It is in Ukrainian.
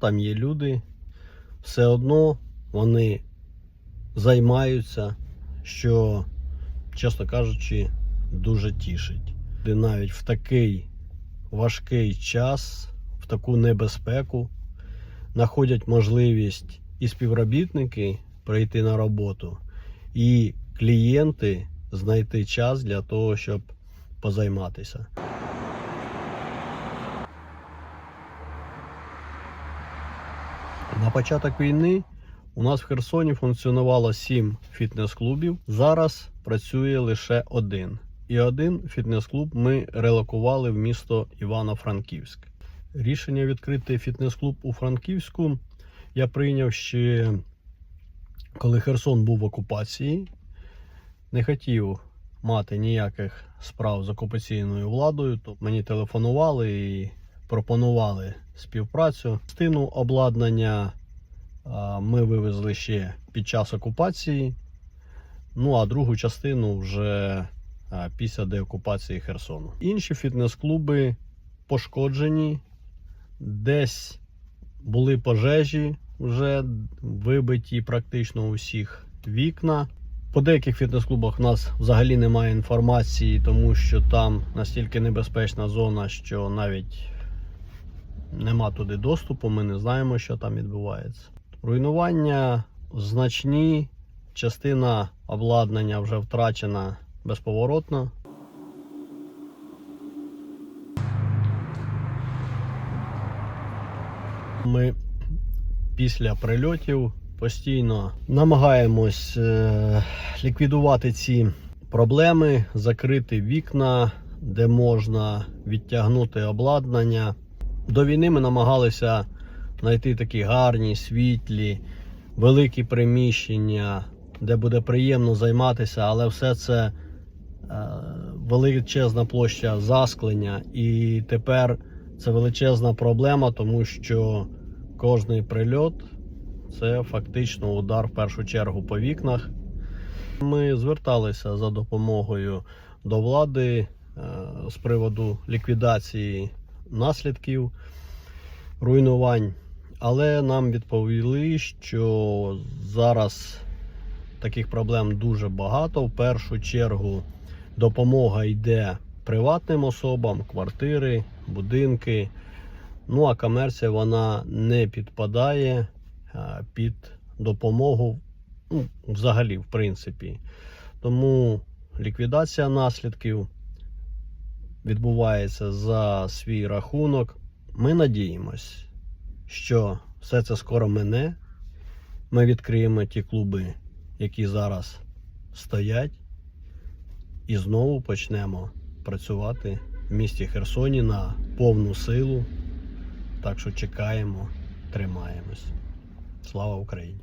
Там є люди, все одно вони займаються, що, чесно кажучи, дуже тішить. І навіть в такий важкий час, в таку небезпеку, знаходять можливість і співробітники прийти на роботу, і клієнти знайти час для того, щоб позайматися. На початок війни у нас в Херсоні функціонувало 7 фітнес-клубів. Зараз працює лише один. І один фітнес-клуб ми релокували в місто Івано-Франківськ. Рішення відкрити фітнес-клуб у Франківську я прийняв ще коли Херсон був в окупації. Не хотів мати ніяких справ з окупаційною владою, то мені телефонували і пропонували співпрацю. Частину обладнання ми вивезли ще під час окупації. Ну а другу частину вже після деокупації Херсону. Інші фітнес-клуби пошкоджені, десь були пожежі, вже вибиті практично у всіх вікна. По деяких фітнес-клубах в нас взагалі немає інформації, тому що там настільки небезпечна зона, що навіть нема туди доступу, ми не знаємо, що там відбувається. Руйнування значні, частина обладнання вже втрачена безповоротно. Ми після прильотів постійно намагаємось е, ліквідувати ці проблеми, закрити вікна, де можна відтягнути обладнання. До війни ми намагалися знайти такі гарні, світлі, великі приміщення, де буде приємно займатися, але все це е, величезна площа засклення. І тепер це величезна проблема, тому що кожний прильот це фактично удар в першу чергу по вікнах. Ми зверталися за допомогою до влади е, з приводу ліквідації наслідків руйнувань, але нам відповіли, що зараз таких проблем дуже багато. В першу чергу допомога йде приватним особам, квартири, будинки. Ну а комерція вона не підпадає під допомогу ну, взагалі, в принципі. Тому ліквідація наслідків відбувається за свій рахунок. Ми надіємось, що все це скоро мине. Ми відкриємо ті клуби, які зараз стоять, і знову почнемо працювати в місті Херсоні на повну силу. Так що чекаємо, тримаємось. Слава Україні!